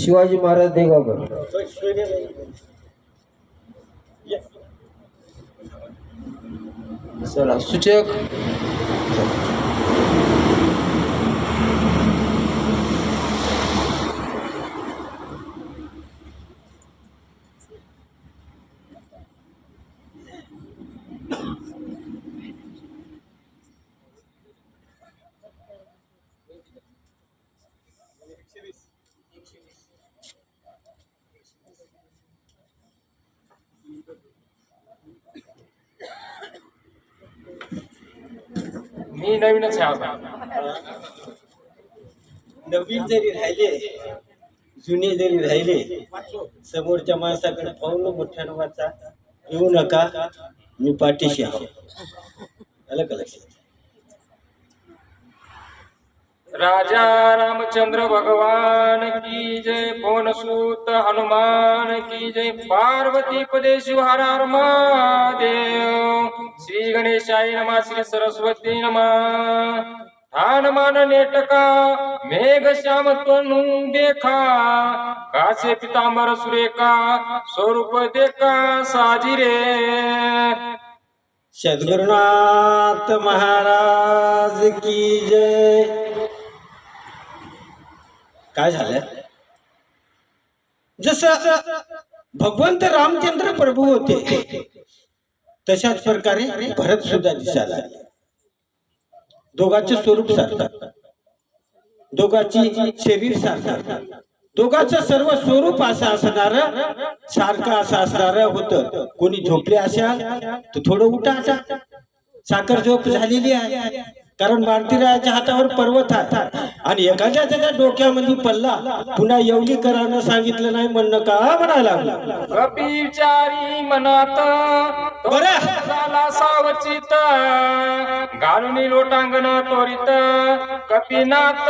शिवाजी महाराज देगावकर चला सूचक. मी नवीनच आहे आता. नवीन जरी राहिले जुने जरी राहिले समोरच्या माणसाकडे पाहून मोठ्या वाचा येऊ नका मी पाठीशी आहो. आलं का लक्षात? राजा रामचंद्र भगवान की जय पवन सूत हनुमान की जय पार्वती पदे शिवहर हर महादेव। श्री गणेशाय नमा श्री सरस्वती नमा। मान नेटका मेघ श्याम तनु देखा। कासे पितांबर सुरेखा स्वरूप देखा साजिरे। सद्गुरुनाथ महाराज की जय। काय झालं जसं भगवंत रामचंद्र प्रभू होते तशाच प्रकारे भरत सुद्धा दिसायला दोघांचे स्वरूप सारतात दोघांची शरीर सारतात दोघांचं सर्व स्वरूप असं असणार सारखं असं असणार होतं. कोणी झोपले असाल तर थोडं उठा. साखर झोप झालेली आहे. कारण भारतीराजाच्या हातावर पर्वत आहे आणि एखाद्या त्याच्या डोक्यामध्ये पल्ला पुन्हा येवलीकरानं सांगितलं नाही म्हणणं का म्हणायला विचारी मनात. झाला सावचित घालून लोटांगण त्वरित कपिनाथ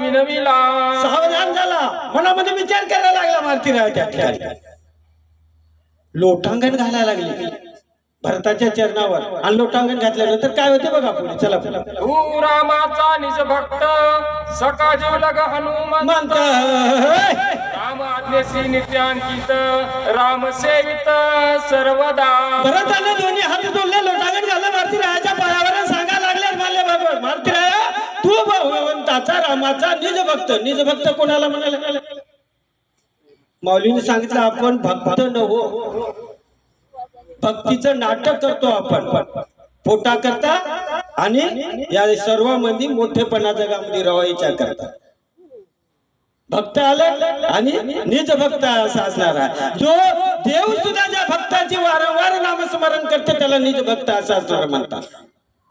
विनविला. सावधान झाला. मनामध्ये विचार करायला लागला भारतीराज त्या ठिकाणी लोटांगण घालायला लागले. भरताच्या चरणावर आणि लोटांगण घातल्यानंतर काय होते बघा पुढे चला तू रामाचा निज भक्त सका जीवलग हनुमंत. राम नित्यांकित राम सेवित सर्वदा. आलं दोन्ही हात जोडले लोटांगण घाललं भारतीराजाच्या पायावर सांगायला लागले म्हणले बाबा भारतीराया तू भगवंताचा रामाचा निज भक्त. निज भक्त कोणाला म्हणाले? माऊलीने सांगितलं आपण भक्त नव्हो भक्तीचं नाटक करतो आपण. पोटा करता आणि या सर्वांमध्ये मोठेपणा जगामध्ये रवायच्या करता. भक्त आलं आणि निज भक्त असणार आहे. जो देव सुद्धा ज्या भक्ताची वारंवार नामस्मरण करते त्याला निज भक्त असणार म्हणतात.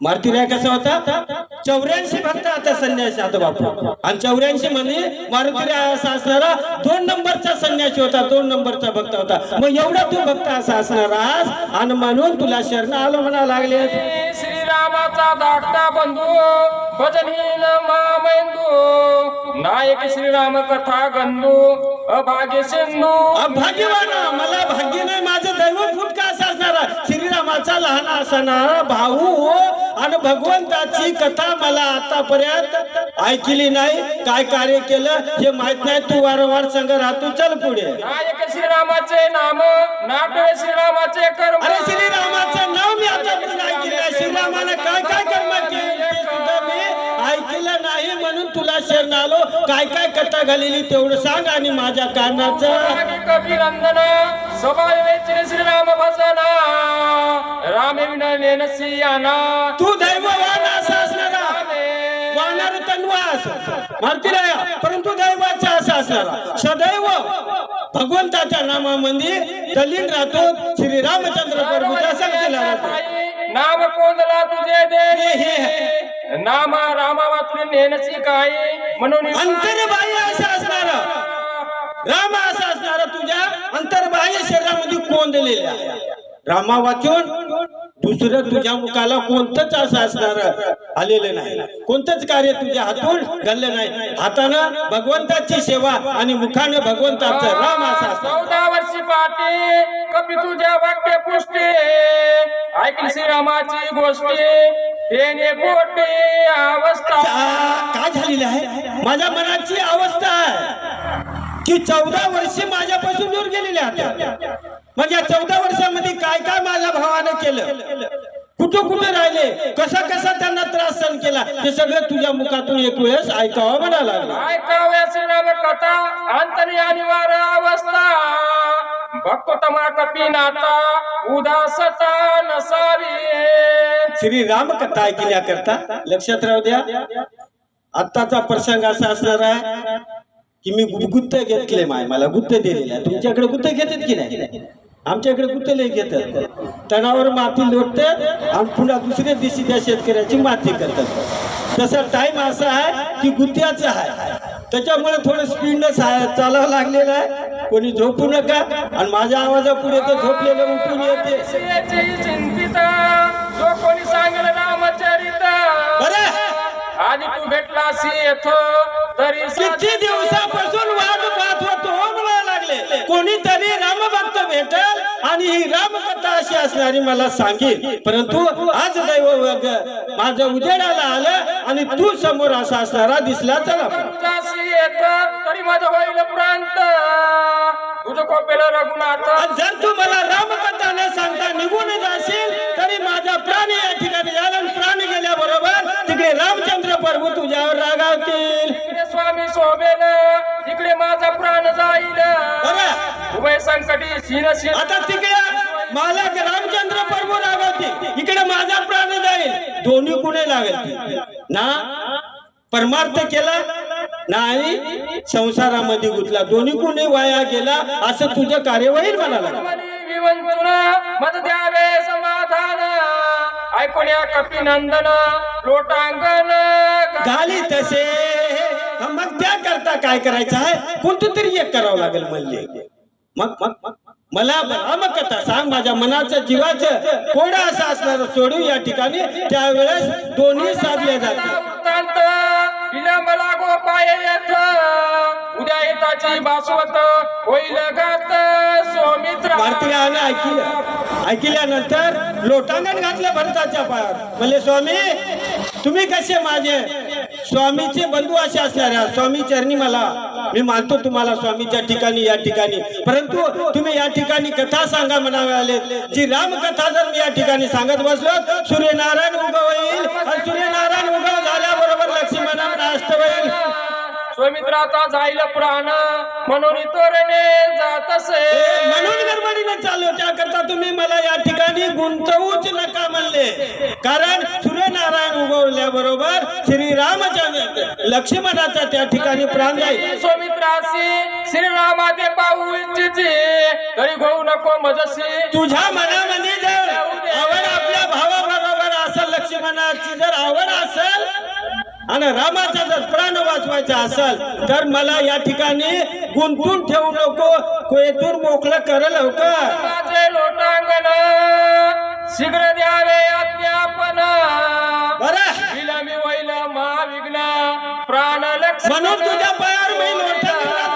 मारुतीराय कसा होता? चौऱ्याऐंशी भक्त आता संन्यासी आता बापू. आणि चौऱ्याऐंशी मध्ये मारुतीराय असा असणारा दोन नंबरचा संन्यासी होता दोन नंबरचा भक्त होता. मग एवढा तू भक्त असा असणार आज आणि म्हणून तुला शरण आलो म्हणा लागले. श्रीरामाचा धाकटा बंधू भजनहीन मामेंदू नायक श्रीराम कथा गंधू अभाग्य सिंधू. भाग्यवान मला भाग्य नाही माझं दैव फुटका असा असणारा. श्रीरामाचा लहान असणारा भाऊ आणि भगवंताची कथा मला आतापर्यंत ऐकली नाही. काय कार्य केलं हे माहीत नाही. तू वारंवार संग राहतो. चल पुढे. नायक श्रीरामाचे नाम नाटोळे श्रीरामाचे कर्म. अरे श्रीरामाचं नाव मी आतापर्यंत ऐकलं. श्रीरामानं काय काय कर्म केली ते सुद्धा मी ऐकलं नाही म्हणून तुला शरण आलो. काय काय कथा घालेली तेवढं सांग आणि माझ्या कानाचं. कपिरंदन वेचिरे श्रीराम भजना राम विनयन सियाना तू दैववान असा असणारा वाहणार तन्वास मारतीराया परंतु दैवाचा असा असणारा सदैव भगवंताच्या नामामध्ये तलीन राहतो श्री रामचंद्र प्रभूचा संकेला राहतो नाम कोंदला तुझे हे दे नामा रामा वाचून नेनसी काय म्हणून अंतर्बाह्य असा असणारा. राम असा असणारा तुझ्या अंतर्बाह्य शरीरामध्ये कोंदलेल्या. रामा वाचून दुसरं तुझ्या मुखाला कोणतंच असं असणार आलेलं नाही. कोणतंच कार्य तुझ्या हातून घडलं नाही. हातानं भगवंताची सेवा आणि मुखानं भगवंताचं राम असा चौदा वर्षी पाठी कपी तुझ्या वाक्य पुष्टी ऐकली श्रीरामाची गोष्टी. तेने पोटी अवस्था. काय झालेलं आहे? माझ्या मनाची अवस्था आहे. की चौदा वर्षे माझ्यापासून दूर गेलेल्या होत्या मग या चौदा वर्षामध्ये काय काय माझ्या भावानं केलं? कुठं कुठं राहिले? कसा कसा त्यांना त्रास सहन केला? हे सगळं तुझ्या मुखातून एक वेळेस ऐकावं म्हणा लागलं. ऐकाव्या श्रीराम कथा अंतरी अनिवार्य अवस्था. भक्त तमा कपिनाथा उदासता नसावी. श्री राम कथा ऐकण्याकरता लक्षात राहू द्या. आत्ताचा प्रसंग असा असणार आहे की मी गुत्त घेतले माय मला गुत्त दिलेलं तुमच्याकडे गुत्त घेतात की नाही? आमच्याकडे गुत्त लय घेतात? तणावर माती लोटतात आणि पुन्हा दुसऱ्या दिवशी त्या शेतकऱ्याची माती करतात. तसा टाइम असा आहे की गुत्त्याचा आहे. त्याच्यामुळे थोडं स्पीडनं चालावं लागलेलं आहे. कोणी झोपू नका. आणि माझ्या आवाजापुढे तर झोपलेलं उठून येते. जो कोणी सांगेल आधी तू भेटला तरी किती दिवसापासून कोणीतरी रामभक्त भेटल आणि ही रामकथा अशी असणारी मला सांगेल. परंतु आज दैव माझं उजेडाला आलं आणि तू समोर असा असणारा दिसला तरी माझं होईल प्रांत. तुझं कोपेल रघुनाथ. आणि जर तू मला रामकथा न सांगता निघून जाशील तरी माझा प्राण या ठिकाणी झाला प्राण गेल्याबरोबर तिकडे रामचंद्र प्रभू तुझ्यावर रागावतील. स्वामी शोभेल तिकडे माझा प्राण जाईल. उभय शिन शिन आता तिकडे मालक रामचंद्र प्रभू लागवते इकडे माझा प्राण जाईल. दोन्ही कुणे लागल ना? परमार्थ केला नाही संसारामध्ये गुंतला. दोन्ही कुणे वाया गेला असं तुझं कार्य होईल मला मत द्यावे समाधान. ऐकूया कपिनंदन लोटांगण. झाली तसे. मग त्या करता काय करायचं आहे? कोणतं तरी एक करावं लागेल म्हणले मग मग मग मला रामकथा सांग माझ्या मनाचं जीवाचं कोणा असं असणार सोडू या ठिकाणी त्यावेळेस दोन्ही साधले जातात. वृत्तांत विलंब लागो पाय येथ उद्या येताची भासवत होईल गात सौमित्र. भारतीयानं ऐकलं ऐकल्यानंतर लोटांगण घातलं भरताच्या पायावर. म्हणले स्वामी तुम्ही कसे माझे? स्वामीचे बंधू असे असणार. स्वामी चरणी मला मी मानतो तुम्हाला स्वामीच्या ठिकाणी या ठिकाणी. परंतु तुम्ही या ठिकाणी कथा सांगा म्हणावे आले. जी रामकथा जर मी या ठिकाणी सांगत बसलो सूर्यनारायण उगव होईल सूर्यनारायण उगव झाल्यावर सौमित्राचा जाईल प्राण. म्हणून तोरणे जात असे. म्हणून गडबडीने चाललो त्याकरता तुम्ही मला या ठिकाणी गुंतवूच नका म्हणले. कारण सूर्यनारायण उगवल्या बरोबर श्री रामचंद्र लक्ष्मणाचा त्या ठिकाणी प्राण जाईल. सौमित्रासी श्रीरामाचे पाहू इच्छिते. तरी घेऊ नको मजसी. तुझ्या मनामध्ये जर आवड आपल्या भावाबरोबर असेल लक्ष्मणाची जर आवड असेल आणि रामाचा जर प्राण वाचवायचा असेल तर मला या ठिकाणी गुंतून ठेवू नको. कोयतून मोकळं कर लवकर. लोटांगण शीघ्र द्यावे अज्ञापन बरं. विलंबी वैल महाविघ्न प्राण म्हणून तुझ्या पायावर मी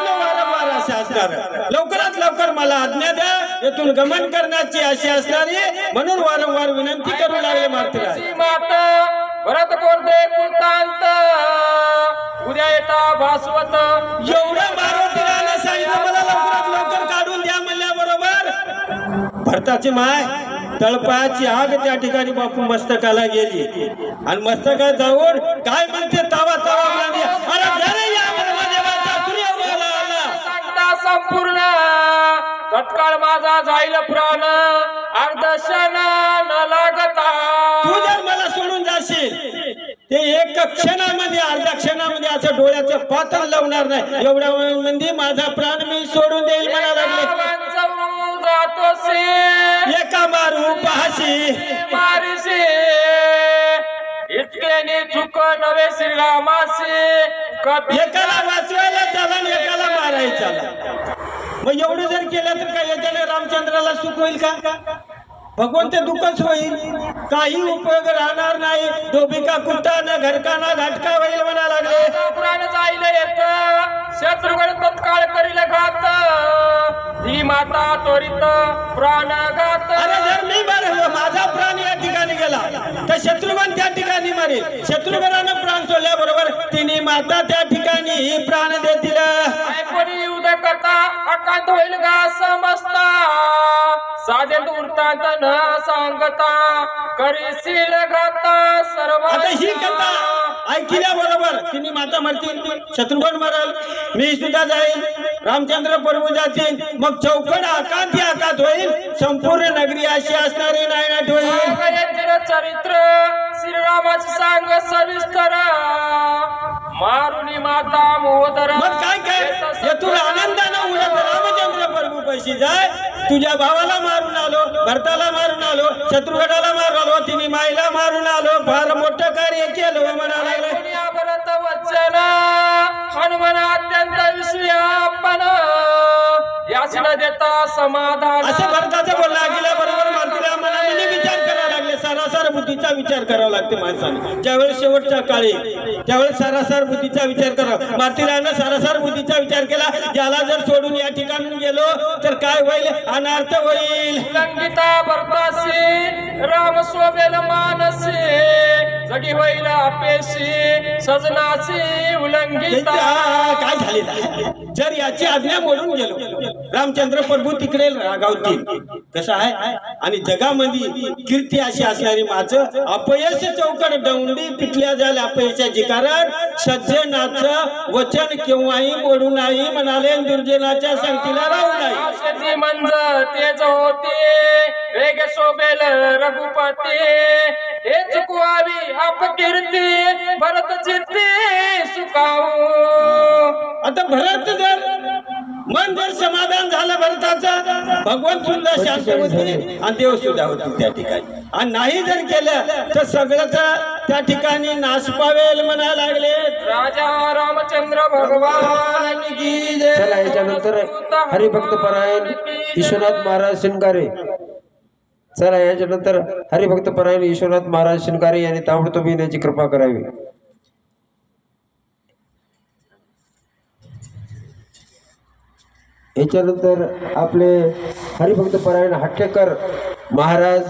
वारंवार असे असणार लवकरात लवकर मला आज्ञा द्या. येथून गमन करण्याची अशी असणारी म्हणून वारंवार विनंती करू लागले मार्तीराज मात भरत कोरदे कुलतांत उद्या येता भास्वत एवढं मारुतीरानं सांगितलं मला लवकरात लवकर काढून द्या म्हणल्याबरोबर. भरताची माय तळपायाची आग त्या ठिकाणी बापू मस्तकाला गेली. आणि मस्तकात जाऊन काय म्हणते तावा तावा म्हणाली अरे संपूर्ण. तत्काळ माझा जाईल प्राण. अर्धशन न लागता. तू जर मला सोडून जाशील ते एक क्षणामध्ये अर्ध्या क्षणामध्ये असं डोळ्याचं पातळ लावणार नाही. एवढ्या वेळामध्ये माझा प्राण मी सोडून देईल म्हणा लागले. एका मारू पहाशी. चुक नवे कपी एकाला वाचवायला आणि एकाला मारायचा मग एवढं जर केलं तर काय याच्याने रामचंद्राला सुख होईल का? भगवंत दुःखच होईल. काही उपयोग राहणार नाही. डोबिका कुट्टा न घरका ना घाटका होईल म्हणा लागले. प्राण जाईल येत. शत्रुगण तत्काळ करील घात ही माता त्वरित प्राण घात अरे जर मी मारलो माझा प्राण या ठिकाणी गेला तर शत्रुघ्न त्या ठिकाणी मारेल. शत्रुघ्नानं प्राण सोडल्याबरोबर तिने माता त्या ठिकाणी प्राण देतील. कोणी उदक होईल गा समजता साधे वृत्तांत न सांगता करीशील घाता सर्व आता ही कथा ऐकल्या बरोबर तिने माता मरतील शत्रुघ्न मरल मी सुद्धा जाईल रामचंद्र प्रभू जातील मग चौकड आकांती आकात होईल संपूर्ण नगरी अशी असणारी नायनाट होईल चरित्र श्रीरामाचे सांग सविस्तर. मारुनी माता मोदर मग काय काय? येथून आनंदानं उलट रामचंद्र प्रभू पैशी जाय तुझ्या भावाला मारून आलो भरताला मारून आलो शत्रुघ्नाला मारून आलो तिने माईला मारून आलो फार मोठं कार्य केलं म्हणा लागलं. वचन हनुमान अत्यंत विषयापन याच न देता समाधान. असं भरताचं बोलला गेल्या बरोबर मारुतीला सारासार बुद्धीचा विचार करावा लागते माणसाने. ज्यावेळेस शेवटच्या काळी त्यावेळेस सारासार बुद्धीचा विचार करावा मारुतीला सारासार बुद्धीचा विचार केला. ज्याला जर सोडून या ठिकाणून गेलो तर काय होईल? अनार्थ होईल. उल्लंघिता भरतासी राम शोभेल मानसी जगी होईल अपेशी सजनासी उल्लंघिता याच्या काय झालेलं जर याची आज्ञा मोडून गेलो रामचंद्र प्रभू तिकडे रागावतील. कसं आहे? आणि जगामध्ये कीर्ती अशी असणारी माझं अपयश चौकड डोंडी पिटल्या झाल्या अपयशाची कारण सज्जनाचं वचन केव्हाही मोडू नाही म्हणाले दुर्जनाच्या संगतीला राहू नाही. औषधी मंज तेज होते वेग शोभेल रघुपती. हे चुकवावी अपकीर्ती भरत चित्ती सुखाऊ आता भरत जर मन जर समाधान झालं भरताचं भगवान सुद्धा शांत होते आणि देव सुद्धा होते त्या ठिकाणी. आणि नाही जर केलं तर सगळंच त्या ठिकाणी नाश पावेल म्हणा लागले. राजा रामचंद्र भगवान की जय. चला याच्यानंतर हरिभक्त परायण विश्वनाथ महाराज शिनगारे चला याच्यानंतर हरिभक्त परायण विश्वनाथ महाराज शिनकारे यांनी ताबडतोब येण्याची कृपा करावी. याच्यानंतर आपले हरिभक्त परायण हट्टेकर महाराज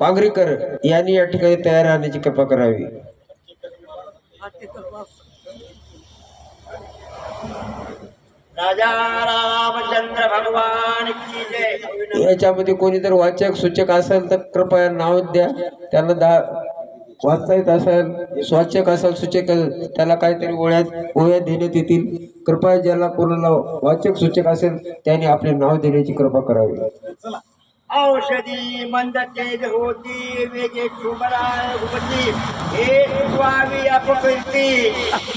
पांगरीकर यांनी या ठिकाणी तयार राहण्याची कृपा करावी राजा रामचंद्र भगवान की जय याच्यामध्ये कोणी जर वाचक सूचक असेल तर कृपया नाव द्या. त्यांना दा वाचता येत असेल स्वाचक असेल सूचक असेल त्याला काहीतरी ओळ्यात ओळ्या देण्यात येतील. कृपया ज्याला कोणाला वाचक सूचक असेल त्याने आपले नाव देण्याची कृपा करावी. औषधी मंद तेज होती वेगे शुभराय भुवती हे स्वामी अपकीर्ती